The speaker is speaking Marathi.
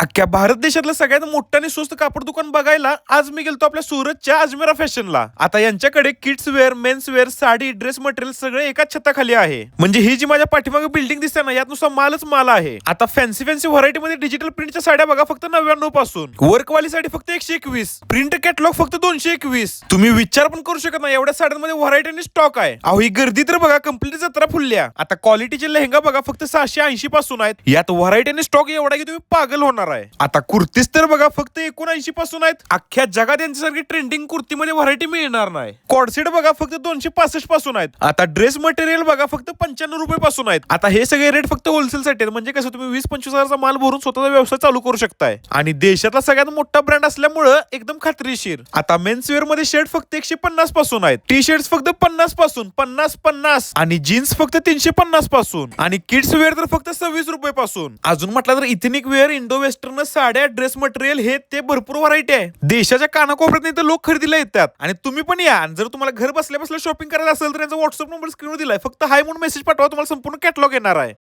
अख्ख्या भारत देशातलं सगळ्यात मोठं आणि स्वस्त कापड दुकान बघायला आज मी गेलतो आपल्या सुरतच्या अजमेरा फॅशनला. आता यांच्याकडे kids wear men's wear sari dress material सगळे एकाच छताखाली आहे. म्हणजे ही जी माझ्या पाठीमागे बिल्डिंग दिसते ना यात नुसता मालच माल आहे. आता फॅन्सी फॅन्सी व्हरायटी मध्ये डिजिटल प्रिंटच्या साड्या बघा फक्त नव्याण्णवपासून. वर्क वाली साडी फक्त एकशे एकवीस. प्रिंट कॅटलॉग फक्त दोनशे एकवीस. तुम्ही विचार पण करू शकत नाही एवढ्या साड्यांमध्ये व्हरायटी आणि स्टॉक आहे. अहो ही गर्दी तर बघा कंप्लीट जत्रा फुलल्या. आता क्वालिटीचे लेहंगा बघा फक्त सहाशे ऐंशी पासून आहेत. यात व्हरायटी आणि स्टॉक एवढा की तुम्ही पागल होणार. आहे. आता कुर्तीच तर बघा फक्त एकोणऐंशी पासून आहेत. अख्ख्या जगात यांच्यासारखी ट्रेंडिंग कुर्तीमध्ये व्हरायटी मिळणार नाही. कॉडसेट बघा फक्त दोनशे पासष्टपासून आहेत. आता ड्रेस मटेरियल बघा फक्त पंच्याण्णव रुपये पासून आहेत. आता हे सगळे रेट फक्त होलसेल साठी आहेत. म्हणजे कसं तुम्ही वीस पंचवीस हजारचा माल भरून स्वतःचा व्यवसाय चालू करू शकताय. आणि देशातला सगळ्यात मोठा ब्रँड असल्यामुळं एकदम खात्रीशीर. आता मेन्स वेअरमध्ये शर्ट फक्त एकशे पन्नासपासून आहेत. टी शर्ट फक्त पन्नासपासून पन्नास पन्नास. आणि जीन्स फक्त तीनशे पन्नासपासून. आणि किड्स वेअर तर फक्त सव्वीस रुपये पासून. अजून म्हटलं तर ethnic wear Indo west western साड्या ड्रेस मटेरियल हे ते भरपूर व्हरायटी आहे. देशाच्या कानाकोपऱ्यात तर लोक खरेदीला येतात. आणि तुम्ही पण या. आणि जर तुम्हाला घर बसल्या बसल्या शॉपिंग करायला असेल तर त्यांचा व्हॉट्सअप नंबर स्क्रीनवर दिलाय. फक्त हाय म्हणून मेसेज पाठवा तुम्हाला संपूर्ण कॅटलॉग येणार आहे.